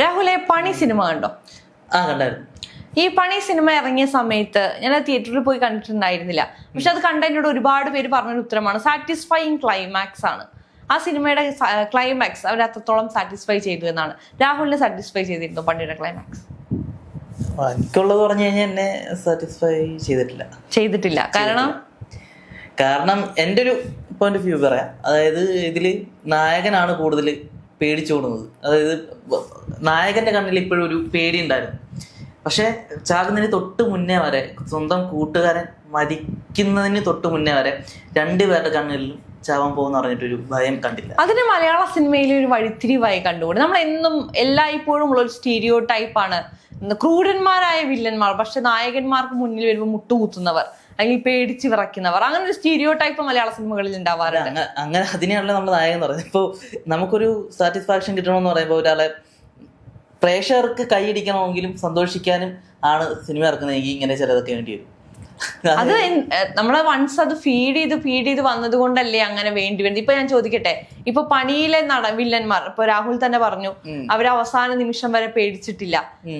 രാഹുലെ പണി സിനിമ കണ്ടോ? ആ കണ്ടായിരുന്നു. ഈ പണി സിനിമ ഇറങ്ങിയ സമയത്ത് ഞാൻ തിയേറ്ററിൽ പോയി കണ്ടിട്ടുണ്ടായിരുന്നില്ല. പക്ഷെ അത് കണ്ട കണ്ടതിനോട് ഒരുപാട് പേര് പറഞ്ഞൊരു ഉത്തരമാണ് സാറ്റിസ്ഫൈങ് ക്ലൈമാക്സ് ആണ്. ആ സിനിമയുടെ ക്ലൈമാക്സ് അവർ അത്രത്തോളം സാറ്റിസ്ഫൈ ചെയ്തു എന്നാണ്. രാഹുലിനെ സാറ്റിസ്ഫൈ ചെയ്തിരുന്നു പണിയുടെ ക്ലൈമാക്സ് എനിക്കുള്ളത് പറഞ്ഞു കഴിഞ്ഞാൽ എന്നെ സാറ്റിസ്ഫൈ ചെയ്തിട്ടില്ല. ചെയ്തിട്ടില്ല. കാരണം? കാരണം എന്റെ ഒരു പോയിന്റ് ഓഫ് വ്യൂ പറയാം. അതായത് ഇതിൽ നായകനാണ് കൂടുതൽ പേടിച്ചോടുന്നത് അതായത് നായകന്റെ കണ്ണിൽ ഇപ്പോഴും ഒരു പേടി ഉണ്ടായിരുന്നു പക്ഷെ ചാകുന്നതിന് തൊട്ട് മുന്നേ വരെ സ്വന്തം കൂട്ടുകാരൻ മരിക്കുന്നതിന് തൊട്ട് മുന്നേ വരെ രണ്ടുപേരുടെ കണ്ണിലും ചാവാൻ പോകുന്ന പറഞ്ഞിട്ടൊരു ഭയം കണ്ടില്ല. അതിന് മലയാള സിനിമയിൽ ഒരു വഴിത്തിരിവായി കണ്ടുകൂടെ? നമ്മൾ എന്നും എല്ലായ്പ്പോഴും ഉള്ള ഒരു സ്റ്റീരിയോ ടൈപ്പാണ് ക്രൂരന്മാരായ വില്ലന്മാർ പക്ഷെ നായകന്മാർക്ക് മുന്നിൽ വരുമ്പോൾ മുട്ടുകൂത്തുന്നവർ അല്ലെങ്കിൽ പേടിച്ച് വിറയ്ക്കുന്നവർ അങ്ങനെ ഒരു സ്റ്റീരിയോ ടൈപ്പ് മലയാള സിനിമകളിൽ ഉണ്ടാവാറുണ്ട്. അങ്ങ- അങ്ങനെ അതിനെയാണല്ലോ നമ്മൾ നായകൻ പറയുന്നത്. ഇപ്പോൾ നമുക്കൊരു സാറ്റിസ്ഫാക്ഷൻ കിട്ടണമെന്ന് പറയുമ്പോൾ ഒരാളെ പ്രേക്ഷകർക്ക് കൈയടിക്കണമെങ്കിലും സന്തോഷിക്കാനും ആണ് സിനിമ ഇറക്കുന്നതെങ്കിൽ ഇങ്ങനെ ചിലതൊക്കെ വേണ്ടി വരും. അത് നമ്മളെ വൺസ് അത് ഫീഡ് ചെയ്ത് ഫീഡ് ചെയ്ത് വന്നത് കൊണ്ടല്ലേ അങ്ങനെ വേണ്ടി വരുന്നത്? ഇപ്പൊ ഞാൻ ചോദിക്കട്ടെ. ഇപ്പൊ പണിയിലെ നട വില്ലന്മാർ ഇപ്പൊ രാഹുൽ തന്നെ പറഞ്ഞു അവർ അവസാന നിമിഷം വരെ പേടിച്ചിട്ടില്ല.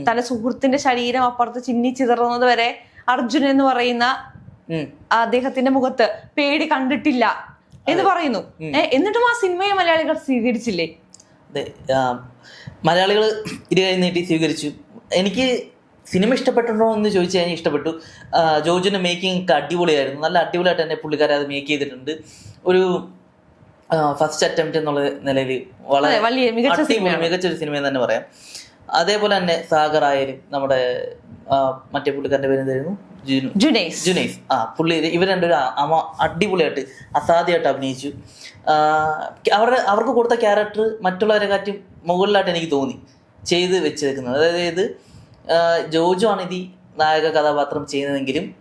തന്റെ സുഹൃത്തിന്റെ ശരീരം അപ്പുറത്ത് ചിന്നി ചിതറുന്നത് വരെ അർജുൻ എന്ന് പറയുന്ന. അദ്ദേഹത്തിന്റെ മുഖത്ത് പേടി കണ്ടിട്ടില്ല എന്ന് പറയുന്നു. എന്നിട്ടും ആ സിനിമയെ മലയാളികൾ സ്വീകരിച്ചില്ലേ? മലയാളികൾ ഇരു കൈ നീട്ടി സ്വീകരിച്ചു. എനിക്ക് സിനിമ ഇഷ്ടപ്പെട്ടിട്ടുണ്ടോ എന്ന് ചോദിച്ചു കഴിഞ്ഞാൽ ഇഷ്ടപ്പെട്ടു. ജോജിന്റെ മേക്കിംഗ് ഒക്കെ അടിപൊളിയായിരുന്നു. നല്ല അടിപൊളിയായിട്ട് തന്നെ പുള്ളിക്കാരെ അത് മേക്ക് ചെയ്തിട്ടുണ്ട്. ഒരു ഫസ്റ്റ് അറ്റംപ്റ്റ് എന്നുള്ള നിലയിൽ വളരെ മികച്ച മികച്ചൊരു സിനിമ എന്ന് തന്നെ പറയാം. അതേപോലെ തന്നെ സാഗർ ആയാലും നമ്മുടെ മറ്റേ പുള്ളിക്കാരന്റെ പേര് എന്തായിരുന്നു? ജുനു ജുനൈസ്. ജുനൈസ്. ആ പുള്ളി ഇവർ രണ്ടുപേരും അമ അടിപൊളിയായിട്ട് അസാധ്യമായിട്ട് അഭിനയിച്ചു. അവരുടെ അവർക്ക് കൊടുത്ത ക്യാരക്ടർ മറ്റുള്ളവരെ കാറ്റും മുകളിലായിട്ട് എനിക്ക് തോന്നി. ചെയ്ത് വെച്ചേക്കുന്നത്. അതായത് ജോജു ആണ് ഇത് നായക കഥാപാത്രം ചെയ്യുന്നതെങ്കിലും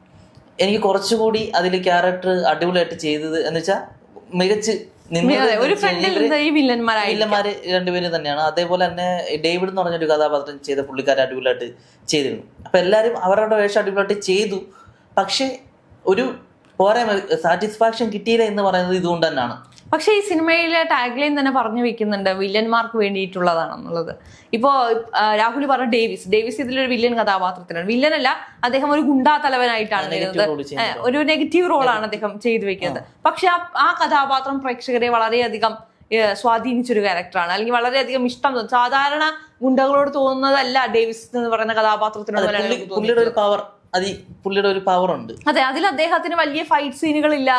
എനിക്ക് കുറച്ചുകൂടി അതിൽ ക്യാരക്ടർ അടിപൊളിയായിട്ട് ചെയ്തത് എന്ന് വെച്ചാൽ മികച്ച് ഒരു ഈ വില്ലന്മാരായി വില്ലന്മാര് രണ്ടുപേരും തന്നെയാണ്. അതേപോലെ തന്നെ ഡേവിഡ് എന്ന് പറഞ്ഞൊരു കഥാപാത്രം ചെയ്ത പുള്ളിക്കാരെ അടിപൊളിയായിട്ട് ചെയ്തിരുന്നു. അപ്പൊ എല്ലാരും അവരുടെ വേഷം അടിപൊളിയായിട്ട് ചെയ്തു. പക്ഷെ ഒരു പോരായ്മ സാറ്റിസ്ഫാക്ഷൻ കിട്ടിയില്ല എന്ന് പറയുന്നത് ഇതുകൊണ്ട് തന്നെയാണ്. പക്ഷെ ഈ സിനിമയിലെ ടാഗ്ലൈൻ തന്നെ പറഞ്ഞു വെക്കുന്നുണ്ട് വില്ലന്മാർക്ക് വേണ്ടിയിട്ടുള്ളതാണെന്നുള്ളത്. ഇപ്പോ രാഹുൽ പറഞ്ഞ ഡേവിസ്. ഡേവിസ് ഇതിലൊരു വില്ലൻ കഥാപാത്രത്തിലാണ് വില്ലനല്ല അദ്ദേഹം ഒരു ഗുണ്ടാ തലവനായിട്ടാണ് വരുന്നത്. ഒരു നെഗറ്റീവ് റോളാണ് അദ്ദേഹം ചെയ്തു വെക്കുന്നത്. പക്ഷെ ആ കഥാപാത്രം പ്രേക്ഷകരെ വളരെയധികം സ്വാധീനിച്ചൊരു ക്യാരക്ടറാണ് അല്ലെങ്കിൽ വളരെയധികം ഇഷ്ടം തോന്നും. സാധാരണ ഗുണ്ടകളോട് തോന്നുന്നതല്ല ഡേവിസ് എന്ന് പറയുന്ന കഥാപാത്രത്തിനോട് പുള്ളിയുടെ ഒരു പവർ അതി പുള്ളിയുടെ ഒരു പവർ ഉണ്ട്. അതെ അതിൽ അദ്ദേഹത്തിന് വലിയ ഫൈറ്റ് സീനുകളില്ല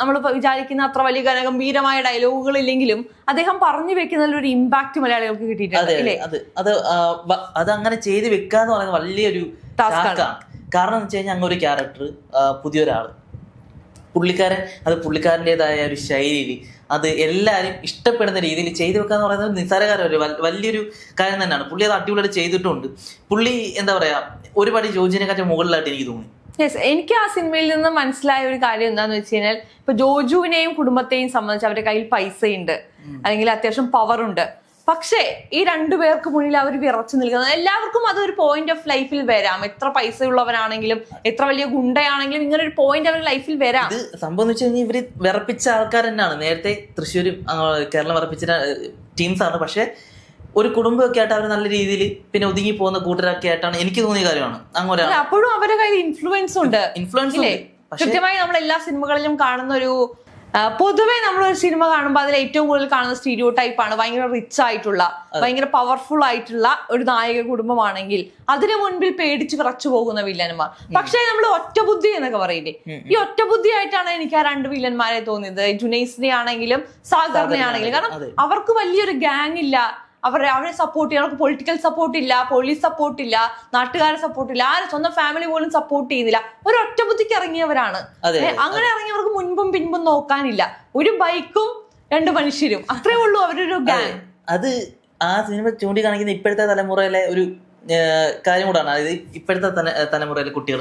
നമ്മൾ വിചാരിക്കുന്ന അത്ര വലിയ ഗനഗംഭീരമായ ഡയലോഗുകൾ ഇല്ലെങ്കിലും അദ്ദേഹം പറഞ്ഞു വെക്കുന്നതിൽ ഒരു ഇമ്പാക്ട് മലയാളികൾക്ക് കിട്ടിയിട്ടുണ്ട് അതെ അത് അങ്ങനെ ചെയ്ത് വെക്കുക എന്ന് പറയുന്നത് വലിയൊരു ടാസ്ക്കാണ്. കാരണം എന്ന് വെച്ച് കഴിഞ്ഞാൽ ഒരു ക്യാരക്ടർ പുതിയൊരാൾ. പുള്ളിക്കാരൻ അത് പുള്ളിക്കാരന്റെതായ ഒരു ശൈലിയിൽ അത് എല്ലാവരും ഇഷ്ടപ്പെടുന്ന രീതിയിൽ ചെയ്തു വെക്കുക എന്ന് പറയുന്നത് നിസ്സാരകാരമല്ല ഒരു വലിയൊരു കാര്യം തന്നെയാണ്. പുള്ളി അത് അടിപൊളിയായിട്ട് ചെയ്തിട്ടുണ്ട്. പുള്ളി എന്താ പറയുക ഒരുപാട് ജോജിനെക്കാട്ടും മുകളിലായിട്ട് എനിക്ക് തോന്നി. യെസ് എനിക്ക് ആ സിനിമയിൽ നിന്ന് മനസ്സിലായ ഒരു കാര്യം എന്താന്ന് വെച്ച് കഴിഞ്ഞാൽ ഇപ്പൊ ജോജുവിനെയും കുടുംബത്തെയും സംബന്ധിച്ച് അവരുടെ കയ്യിൽ പൈസയുണ്ട്. അല്ലെങ്കിൽ അത്യാവശ്യം പവർ ഉണ്ട്. പക്ഷേ ഈ രണ്ടു പേർക്ക് മുന്നിൽ അവർ വിറച്ചു നിൽക്കുന്നത്. എല്ലാവർക്കും അതൊരു പോയിന്റ് ഓഫ് ലൈഫിൽ വരാം. എത്ര പൈസ ഉള്ളവരാണെങ്കിലും എത്ര വലിയ ഗുണ്ടയാണെങ്കിലും ഇങ്ങനെ ഒരു പോയിന്റ് അവരുടെ ലൈഫിൽ വരാം. ഇത് സംഭവം എന്ന് വെച്ച് കഴിഞ്ഞാൽ ഇവർ വിറപ്പിച്ച ആൾക്കാർ തന്നെയാണ്. നേരത്തെ തൃശ്ശൂരും കേരളം വിറപ്പിച്ച ടീംസ് ആണ്. പക്ഷെ ഒരു കുടുംബമൊക്കെ ആയിട്ട് അവർ നല്ല രീതിയിൽ പിന്നെ ഒതുങ്ങി പോകുന്ന കൂട്ടരൊക്കെ ആയിട്ടാണ് എനിക്ക് തോന്നിയ കാര്യമാണ്. അങ്ങനെ അപ്പോഴും അവരുടെ കയ്യിൽ ഇൻഫ്ലുവൻസ് ഉണ്ട്. ഇൻഫ്ലുവൻസ് കൃത്യമായി നമ്മൾ എല്ലാ സിനിമകളിലും കാണുന്ന ഒരു പൊതുവേ പൊതുവെ നമ്മൾ ഒരു സിനിമ കാണുമ്പോൾ അതിൽ ഏറ്റവും കൂടുതൽ കാണുന്ന സ്റ്റീരിയോ ടൈപ്പ് ആണ് ഭയങ്കര റിച്ച് ആയിട്ടുള്ള ഭയങ്കര പവർഫുൾ ആയിട്ടുള്ള ഒരു നായക കുടുംബമാണെങ്കിൽ അതിനു മുൻപിൽ പേടിച്ച് വിറച്ചു പോകുന്ന വില്ലന്മാർ പക്ഷേ നമ്മൾ ഒറ്റബുദ്ധി എന്നൊക്കെ പറയില്ലേ? ഈ ഒറ്റബുദ്ധി ആയിട്ടാണ് എനിക്ക് ആ രണ്ട് വില്ലന്മാരെ തോന്നിയത്. ജുനൈസിനെ ആണെങ്കിലും സാഗറിനെ ആണെങ്കിലും കാരണം അവർക്ക് വലിയൊരു ഗാങ് ഇല്ല. അവരെ അവരെ സപ്പോർട്ട് ചെയ്യും അവർക്ക് പൊളിറ്റിക്കൽ സപ്പോർട്ട് ഇല്ല പോലീസ് സപ്പോർട്ട് ഇല്ല നാട്ടുകാരെ സപ്പോർട്ട് ഇല്ല ആരും സ്വന്തം ഫാമിലി പോലും സപ്പോർട്ട് ചെയ്യുന്നില്ല. ഒരു ഒറ്റ ബുദ്ധിക്ക് ഇറങ്ങിയവരാണ്. അങ്ങനെ ഇറങ്ങിയവർക്ക് മുൻപും പിൻപും നോക്കാനില്ല. ഒരു ബൈക്കും രണ്ട് മനുഷ്യരും. അത്രേ ഉള്ളൂ അവരൊരു ഗാങ് അത് ആ സിനിമ ചൂണ്ടിക്കാണിക്കുന്ന ഇപ്പോഴത്തെ തലമുറയിലെ ഒരു കാര്യം കൂടാണ്. അതായത് ഇപ്പോഴത്തെ തല- തലമുറയിലെ കുട്ടികൾ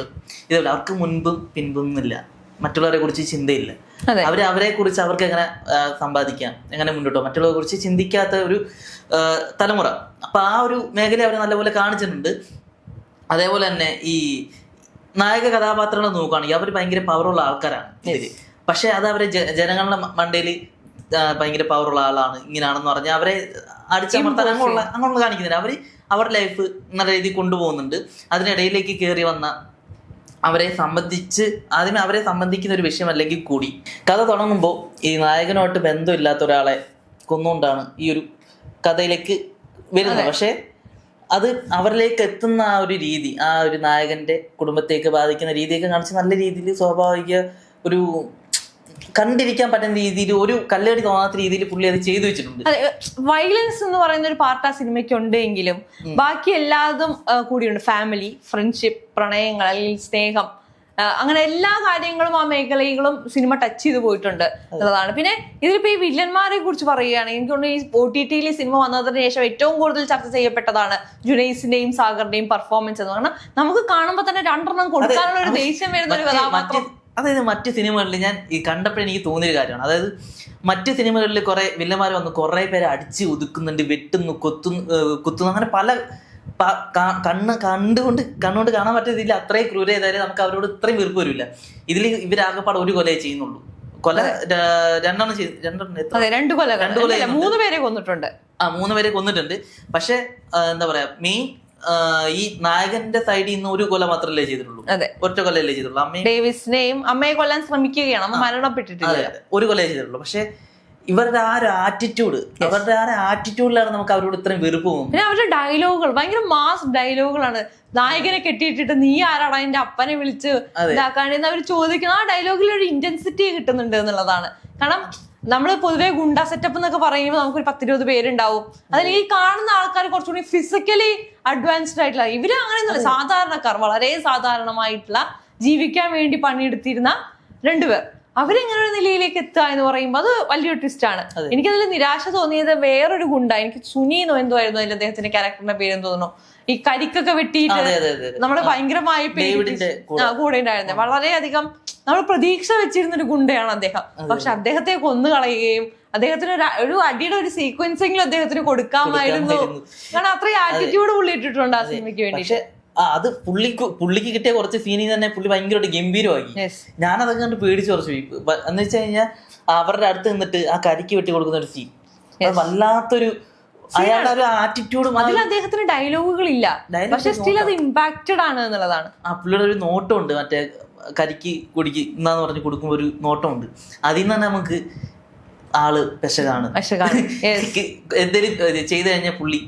ഇതേപോലെ അവർക്ക് മുൻപും പിൻപും ഇല്ല. മറ്റുള്ളവരെ കുറിച്ച് ചിന്തയില്ല. അവർ അവരെ കുറിച്ച് അവർക്ക് എങ്ങനെ സമ്പാദിക്കാം എങ്ങനെ മുന്നോട്ടോ മറ്റുള്ളവരെ കുറിച്ച് ചിന്തിക്കാത്ത ഒരു തലമുറ. അപ്പൊ ആ ഒരു മേഖല അവർ നല്ലപോലെ കാണിച്ചിട്ടുണ്ട്. അതേപോലെ തന്നെ ഈ നായക കഥാപാത്രങ്ങൾ നോക്കുകയാണെങ്കിൽ അവർ ഭയങ്കര പവറുള്ള ആൾക്കാരാണ് ഇതിൽ. പക്ഷെ അത് അവരെ ജനങ്ങളുടെ മണ്ടയിൽ ഭയങ്കര പവറുള്ള ആളാണ് ഇങ്ങനെയാണെന്ന് പറഞ്ഞാൽ അവരെ അടിച്ചമർത്താൻ അങ്ങനെയുള്ള അങ്ങനെയുള്ള കാണിക്കുന്നില്ല. അവർ അവരുടെ ലൈഫ് നല്ല രീതിയിൽ കൊണ്ടുപോകുന്നുണ്ട്. അതിനിടയിലേക്ക് കയറി വന്ന അവരെ സംബന്ധിച്ച് ആദ്യമേ അവരെ സംബന്ധിക്കുന്ന ഒരു വിഷയം അല്ലെങ്കിൽ കൂടി. കഥ തുടങ്ങുമ്പോൾ ഈ നായകനുമായിട്ട് ബന്ധമില്ലാത്ത ഒരാളെ കൊന്നുകൊണ്ടാണ് ഈ ഒരു കഥയിലേക്ക് വരുന്നത്. പക്ഷേ അത് അവരിലേക്ക് എത്തുന്ന ആ ഒരു രീതി ആ ഒരു നായകന്റെ കുടുംബത്തേക്ക് ബാധിക്കുന്ന രീതിയൊക്കെ കാണിച്ച് നല്ല രീതിയിൽ സ്വാഭാവിക ഒരു കണ്ടിരിക്കാൻ പറ്റുന്ന രീതിയിൽ ഒരു കല്ലേടി തോന്നാത്ത രീതിയിൽ പുള്ളി അത് ചെയ്തു വെച്ചിട്ടുണ്ട്. വൈലൻസ് വയലൻസ് എന്ന് പറയുന്ന ഒരു പാർട്ട് ആ സിനിമയ്ക്ക് ഉണ്ടെങ്കിലും ബാക്കി എല്ലാതും കൂടിയുണ്ട്. ഫാമിലി ഫ്രണ്ട്ഷിപ്പ് പ്രണയങ്ങൾ അല്ലെങ്കിൽ സ്നേഹം അങ്ങനെ എല്ലാ കാര്യങ്ങളും ആ മേഖലകളും സിനിമ ടച്ച് ചെയ്ത് പോയിട്ടുണ്ട് എന്നുള്ളതാണ്. പിന്നെ ഇതിലിപ്പോ ഈ വില്ലന്മാരെ കുറിച്ച് പറയുകയാണെങ്കിൽ എനിക്ക് തോന്നുന്നു ഈ ഒ ടി ടിയിൽ സിനിമ വന്നതിന് ശേഷം ഏറ്റവും കൂടുതൽ ചർച്ച ചെയ്യപ്പെട്ടതാണ് ജുനൈസിന്റെയും സാഗറിന്റെയും പെർഫോമൻസ് എന്ന് പറഞ്ഞാൽ നമുക്ക് കാണുമ്പോൾ തന്നെ രണ്ടെണ്ണം കൊടുക്കാനുള്ള ഒരു ദേഷ്യം വരുന്ന ഒരു കഥാപാത്രം. അതായത് മറ്റ് സിനിമകളിൽ ഞാൻ ഈ കണ്ടപ്പോൾ എനിക്ക് തോന്നിയൊരു കാര്യമാണ്. അതായത് മറ്റ് സിനിമകളിൽ കുറെ വില്ലന്മാർ വന്ന് കുറേ പേരെ അടിച്ച് ഒതുക്കുന്നുണ്ട് വെട്ടുന്നു കൊത്തുന്നു കുത്തുന്നു അങ്ങനെ പല കണ്ണ് കണ്ടുകൊണ്ട് കണ്ണുകൊണ്ട് കാണാൻ പറ്റുന്നില്ല അത്രയും ക്രൂര ചെയ്താലും നമുക്ക് അവരോട് ഇത്രയും വെറുപ്പ് വരില്ല. ഇതിൽ ഇവരാകപ്പാട് ഒരു കൊലയെ ചെയ്യുന്നുള്ളൂ. കൊല രണ്ടെണ്ണം ചെയ്ത് രണ്ടെണ്ണം രണ്ട് രണ്ട് കൊല മൂന്ന് പേരെ കൊന്നിട്ടുണ്ട്. ആ മൂന്ന് പേരെ കൊന്നിട്ടുണ്ട്. പക്ഷെ എന്താ പറയാ മെയിൻ ഈ നായകന്റെ സൈഡിൽ നിന്ന് ഒരു കൊല മാത്രമല്ലേ ചെയ്തിട്ടുള്ളൂ. അതെ. ഒറ്റ കൊലയല്ലേ ചെയ്തിട്ടുള്ളൂ. അമ്മയും ഡേവിസിനെയും അമ്മയെ കൊല്ലാൻ ശ്രമിക്കുകയാണ്. അമ്മ മരണപ്പെട്ടിട്ടില്ല. ഒരു കൊലേ ചെയ്തിട്ടുള്ളൂ. പക്ഷെ ഇവരുടെ ആ ഒരു ആറ്റിറ്റ്യൂഡ് അവരുടെ ആ ഒരു ആറ്റിറ്റ്യൂഡിലാണ് നമുക്ക് അവരോട് ഇത്രയും വെറുപ്പ് പോകുന്നത്. പിന്നെ അവരുടെ ഡയലോഗുകൾ ഭയങ്കര മാസ് ഡയലോഗുകളാണ് നായകനെ കെട്ടിയിട്ടിട്ട് നീ ആരാടാ എന്റെ അപ്പനെ വിളിച്ച്. ഇതാക്കാണെന്ന് അവർ ചോദിക്കുന്ന ആ ഡയലോഗിൽ ഒരു ഇന്റൻസിറ്റി കിട്ടുന്നുണ്ട് എന്നുള്ളതാണ്. കാരണം നമ്മൾ പൊതുവെ ഗുണ്ട സെറ്റപ്പ് എന്നൊക്കെ പറയുമ്പോൾ നമുക്കൊരു പത്തിരുപത് പേരുണ്ടാവും. അതിൽ ഈ കാണുന്ന ആൾക്കാർ കുറച്ചുകൂടി ഫിസിക്കലി അഡ്വാൻസ്ഡ് ആയിട്ടുള്ള ഇവർ അങ്ങനെ സാധാരണക്കാർ വളരെ സാധാരണമായിട്ടുള്ള ജീവിക്കാൻ വേണ്ടി പണിയെടുത്തിരുന്ന രണ്ടുപേർ അവരിങ്ങനെ ഒരു നിലയിലേക്ക് എത്തുക എന്ന് പറയുമ്പോൾ അത് വലിയൊരു ട്വിസ്റ്റ് ആണ്. എനിക്കതിൽ നിരാശ തോന്നിയത് വേറൊരു ഗുണ്ട. എനിക്ക് സുനീന്നോ എന്തോ ആയിരുന്നു അതിൽ അദ്ദേഹത്തിന്റെ ക്യാരക്ടറിന്റെ പേരെന്ന് തോന്നുന്നു. ഈ കരിക്കൊക്കെ വെട്ടിയിട്ട്. നമ്മൾ ഭയങ്കരമായി കൂടെ. ഉണ്ടായിരുന്നേ കൂടെ ഉണ്ടായിരുന്നത് വളരെയധികം നമ്മൾ പ്രതീക്ഷ വെച്ചിരുന്ന ഒരു ഗുണ്ടയാണ് അദ്ദേഹം. പക്ഷെ അദ്ദേഹത്തെ കൊന്നു കളയുകയും അദ്ദേഹത്തിന് ഒരു ഒരു അടിയുടെ ഒരു സീക്വൻസിങ്ങിൽ അദ്ദേഹത്തിന് കൊടുക്കാമായിരുന്നു. കാരണം അത്രയും ആറ്റിറ്റ്യൂഡ് പുള്ളി ഇട്ടിട്ടുണ്ട് ആ സിനിമയ്ക്ക് വേണ്ടി അത് പുള്ളിക്ക് പുള്ളിക്ക് കിട്ടിയ കുറച്ച് സീനിൽ തന്നെ പുള്ളി ഭയങ്കരമായിട്ട് ഗംഭീരമാക്കി. ഞാനതൊക്കെ കണ്ട് പേടിച്ച് കുറച്ച് പോയി. എന്ന് വെച്ച് കഴിഞ്ഞാൽ അവരുടെ അടുത്ത് നിന്നിട്ട് ആ കരിക്ക് വെട്ടി കൊടുക്കുന്ന ഒരു സീൻ വല്ലാത്തൊരു അയാളുടെ ഒരു ആറ്റിറ്റ്യൂഡും അതിൽ അദ്ദേഹത്തിന് ഡയലോഗുകൾ ഇല്ല പക്ഷെ സ്റ്റിൽ അത് ഇമ്പാക്റ്റഡ് ആണ് എന്നുള്ളതാണ്. ആ പുള്ളിയുടെ ഒരു നോട്ടമുണ്ട്. മറ്റേ കരിക്ക് കുടിക്ക് എന്നാന്ന് പറഞ്ഞ് കൊടുക്കുമ്പോൾ ഒരു നോട്ടമുണ്ട്. അതിൽ നിന്ന് തന്നെ നമുക്ക് ആൾ പെശകാണ്. എന്തെങ്കിലും ചെയ്തു കഴിഞ്ഞാൽ പുള്ളി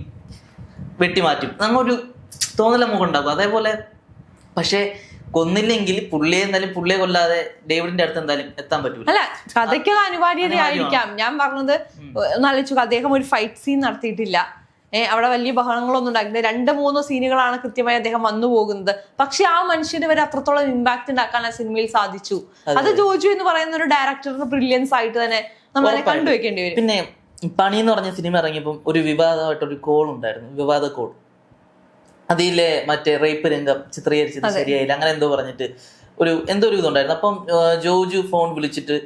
വെട്ടിമാറ്റും. നമ്മൊരു തോന്നൽ നമുക്ക് ഉണ്ടാകും അതേപോലെ പക്ഷേ കൊന്നില്ലെങ്കിൽ പുള്ളിയെ എന്തായാലും പുള്ളിയെ കൊല്ലാതെ ഡേവിഡിന്റെ അടുത്ത് എന്തായാലും എത്താൻ പറ്റൂല. അല്ല കഥയ്ക്ക് അനിവാര്യതയായിരിക്കാം ഞാൻ പറഞ്ഞത് ഒന്നാലോചിച്ചു അദ്ദേഹം ഒരു ഫൈറ്റ് സീൻ നടത്തിയിട്ടില്ല. ഏഹ് അവിടെ വലിയ ബഹളങ്ങളൊന്നും ഉണ്ടാക്കില്ല രണ്ട് മൂന്നോ സീനുകളാണ് കൃത്യമായി അദ്ദേഹം വന്നു പോകുന്നത്. പക്ഷെ ആ മനുഷ്യന് വരെ അത്രത്തോളം ഇമ്പാക്ട് ഉണ്ടാക്കാൻ ആ സിനിമയിൽ സാധിച്ചു. അത് ജോജു എന്ന് പറയുന്ന ഒരു ഡയറക്ടറുടെ ബ്രില്യൻസ് ആയിട്ട് തന്നെ നമ്മളെ കണ്ടുവെക്കേണ്ടി വരും. പിന്നെ പണി എന്ന് പറഞ്ഞ സിനിമ ഇറങ്ങിയപ്പോൾ ഒരു വിവാദമായിട്ടൊരു കോൾ ഉണ്ടായിരുന്നു. വിവാദ കോൾ അതിലെ മറ്റേ റേപ്പ് രംഗം ചിത്രീകരിച്ചത് ശരിയായില്ല. അങ്ങനെ എന്തോ പറഞ്ഞിട്ട് ഒരു എന്തോ ഒരു ഇതുണ്ടായിരുന്നു. അപ്പം ജോജു ഫോൺ വിളിച്ചിട്ട്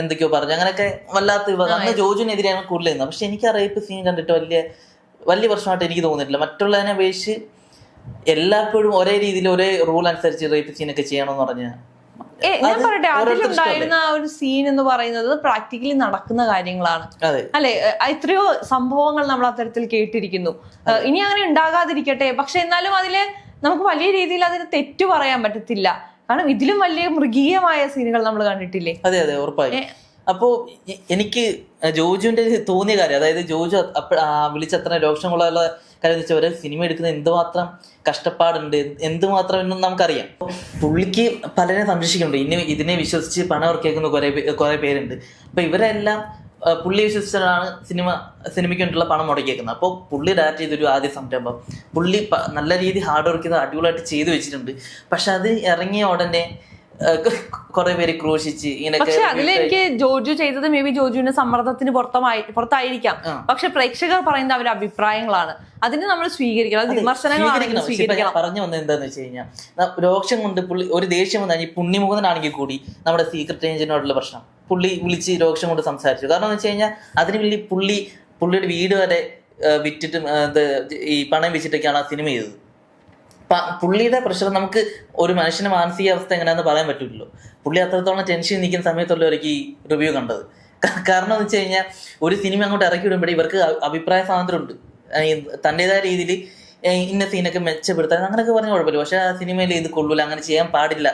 എന്തൊക്കെയോ പറഞ്ഞു. അങ്ങനെയൊക്കെ വല്ലാത്ത വിവാദം. അന്ന് ജോജുവിനെതിരെയാണ് കൂടുതൽ നിന്നത് പക്ഷെ എനിക്ക് ആ റേപ്പ് സീൻ കണ്ടിട്ട് വലിയ വലിയ പ്രശ്നമായിട്ട് എനിക്ക് തോന്നിയിട്ടില്ല. മറ്റുള്ളതിനെ അപേക്ഷിച്ച് എല്ലാപ്പോഴും ഒരേ രീതിയിൽ ഒരേ റൂൾ അനുസരിച്ച് റേപ്പ് സീനൊക്കെ ചെയ്യണമെന്ന് പറഞ്ഞാൽ ഞാൻ പറയട്ടെ അതിലുണ്ടായിരുന്ന ആ ഒരു സീൻ എന്ന് പറയുന്നത് പ്രാക്ടിക്കലി നടക്കുന്ന കാര്യങ്ങളാണ്. അല്ലെ? എത്രയോ സംഭവങ്ങൾ നമ്മൾ അത്തരത്തിൽ കേട്ടിരിക്കുന്നു. ഇനി അങ്ങനെ ഉണ്ടാകാതിരിക്കട്ടെ. പക്ഷെ എന്നാലും അതിൽ നമുക്ക് വലിയ രീതിയിൽ അതിന് തെറ്റു പറയാൻ പറ്റത്തില്ല. കാരണം ഇതിലും വലിയ മൃഗീയമായ സീനുകൾ നമ്മൾ കണ്ടിട്ടില്ലേ? അതെ അതെ ഉറപ്പായി. അപ്പോ എനിക്ക് ജോജുവിന്റെ തോന്നിയ കാര്യം അതായത് ജോജു അപ്പ ആ വിളിച്ചത്ര രോക്ഷമുള്ള കാര്യം വെച്ചാൽ ഒരു സിനിമ എടുക്കുന്ന എന്തുമാത്രം കഷ്ടപ്പാടുണ്ട് എന്തുമാത്രം എന്നും നമുക്കറിയാം. പുള്ളിക്ക് പലരെ സംരക്ഷിക്കുന്നുണ്ട് ഇനി ഇതിനെ വിശ്വസിച്ച് പണം ഇറക്കിയേക്കുന്ന കുറെ കുറേ പേരുണ്ട്. അപ്പൊ ഇവരെല്ലാം പുള്ളി വിശ്വസിച്ചാണ് സിനിമ സിനിമയ്ക്ക് വേണ്ടിയുള്ള പണം മുടക്കിയേക്കുന്നത്. അപ്പോൾ പുള്ളി ഡയറക്റ്റ് ചെയ്തൊരു ആദ്യ സംരംഭം. പുള്ളി നല്ല രീതി ഹാർഡ് വർക്ക് ചെയ്ത് അടിപൊളിയായിട്ട് ചെയ്തു വെച്ചിട്ടുണ്ട്. പക്ഷെ അത് ഇറങ്ങിയ ഉടനെ കുറെ പേര് ക്രൂശിച്ച് പക്ഷെ അതിലെനിക്ക് ജോജു ചെയ്തത് മേ ബി ജോജുവിന്റെ സമ്മർദ്ദത്തിന് പുറത്തമായി പുറത്തായിരിക്കാം. പക്ഷെ പ്രേക്ഷകർ പറയുന്ന അവരുടെ അഭിപ്രായങ്ങളാണ്. അതിന് നമ്മൾ സ്വീകരിക്കണം വിമർശനങ്ങളാണ് പറഞ്ഞു വന്നത് എന്താന്ന് വെച്ച് കഴിഞ്ഞാൽ രോക്ഷം കൊണ്ട് പുള്ളി ഒരു ദേഷ്യം വന്നാൽ ഈ പുണ്യമുഖനാണെങ്കിൽ കൂടി നമ്മുടെ സീക്രട്ട് ഏജന്റിനോടുള്ള പ്രശ്നം. പുള്ളി വിളിച്ച് രോക്ഷം കൊണ്ട് സംസാരിച്ചു. കാരണം എന്ന് വെച്ച് കഴിഞ്ഞാൽ അതിന് വേണ്ടി പുള്ളി പുള്ളിയുടെ വീട് വരെ വിറ്റിട്ടും ഈ പണം വെച്ചിട്ടൊക്കെയാണ് ആ സിനിമ ചെയ്തത്. പുള്ളിയുടെ പ്രഷർ നമുക്ക് ഒരു മനുഷ്യന്റെ മാനസികാവസ്ഥ എങ്ങനെയാന്ന് പറയാൻ പറ്റില്ലല്ലോ. പുള്ളി അത്രത്തോളം ടെൻഷൻ നിൽക്കുന്ന സമയത്തുള്ള ഒരു റിവ്യൂ കണ്ടത്. കാരണം എന്ന് വെച്ച് കഴിഞ്ഞാൽ ഒരു സിനിമ അങ്ങോട്ട് ഇറക്കി വിടുമ്പോഴേ ഇവർക്ക് അഭിപ്രായ സ്വാതന്ത്ര്യമുണ്ട്. തന്റെതായ രീതിയിൽ ഇന്ന സീനൊക്കെ മെച്ചപ്പെടുത്താൻ അങ്ങനെയൊക്കെ പറഞ്ഞ കുഴപ്പമില്ല. പക്ഷെ ആ സിനിമയിൽ ഇത് കൊള്ളൂല അങ്ങനെ ചെയ്യാൻ പാടില്ല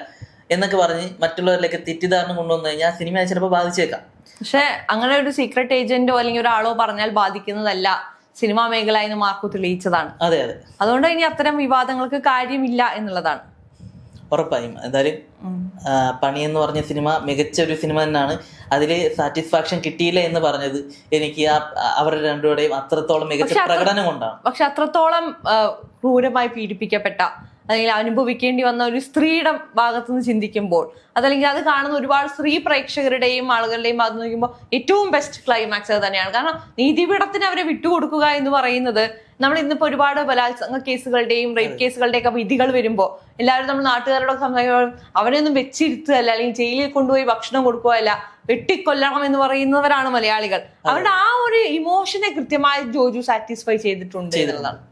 എന്നൊക്കെ പറഞ്ഞ് മറ്റുള്ളവരിലേക്ക് തെറ്റിദ്ധാരണ കൊണ്ടുവന്നു കഴിഞ്ഞാൽ സിനിമയെ ചിലപ്പോൾ ബാധിച്ചേക്കാം. പക്ഷെ അങ്ങനെ ഒരു സീക്രട്ട് ഏജന്റോ അല്ലെങ്കിൽ ഒരാളോ പറഞ്ഞാൽ ബാധിക്കുന്നതല്ല. സിനിമാ മേഖല എന്ന് മാർക്കു തെളിയിച്ചതാണ്. അതെ അതെ. അതുകൊണ്ട് ഇനി അത്തരം വിവാദങ്ങൾക്ക് കാര്യമില്ല എന്നുള്ളതാണ്. ഉറപ്പായും. എന്തായാലും പണി എന്ന് പറഞ്ഞ സിനിമ മികച്ച ഒരു സിനിമ തന്നെയാണ്. അതിൽ സാറ്റിസ്ഫാക്ഷൻ കിട്ടിയില്ല എന്ന് പറഞ്ഞത് എനിക്ക് ആ അവരുടെ രണ്ടുപേരുടെയും അത്രത്തോളം മികച്ച പ്രകടനം കൊണ്ടാണ്. പക്ഷെ അത്രത്തോളം ക്രൂരമായി പീഡിപ്പിക്കപ്പെട്ട അല്ലെങ്കിൽ അനുഭവിക്കേണ്ടി വന്ന ഒരു സ്ത്രീയുടെ ഭാഗത്തുനിന്ന് ചിന്തിക്കുമ്പോൾ അതല്ലെങ്കിൽ അത് കാണുന്ന ഒരുപാട് സ്ത്രീ പ്രേക്ഷകരുടെയും ആളുകളുടെയും ഭാഗത്ത് നോക്കുമ്പോൾ ഏറ്റവും ബെസ്റ്റ് ക്ലൈമാക്സ് അത് തന്നെയാണ്. കാരണം നീതിപീഠത്തിന് അവരെ വിട്ടുകൊടുക്കുക എന്ന് പറയുന്നത് നമ്മൾ ഇന്നിപ്പോ ഒരുപാട് ബലാത്സംഗ കേസുകളുടെയും റേപ്പ് കേസുകളുടെയും ഒക്കെ വിധികൾ വരുമ്പോൾ എല്ലാവരും നമ്മൾ നാട്ടുകാരോടൊക്കെ സംസാരിക്കുമ്പോൾ അവരെയൊന്നും വെച്ചിരുത്തുകയല്ല അല്ലെങ്കിൽ ജയിലിൽ കൊണ്ടുപോയി ഭക്ഷണം കൊടുക്കുകയല്ല വെട്ടിക്കൊല്ലണം എന്ന് പറയുന്നവരാണ് മലയാളികൾ. അവരുടെ ആ ഒരു ഇമോഷനെ കൃത്യമായി ജോജു സാറ്റിസ്ഫൈ ചെയ്തിട്ടുണ്ട്. എന്നുള്ളതാണ്.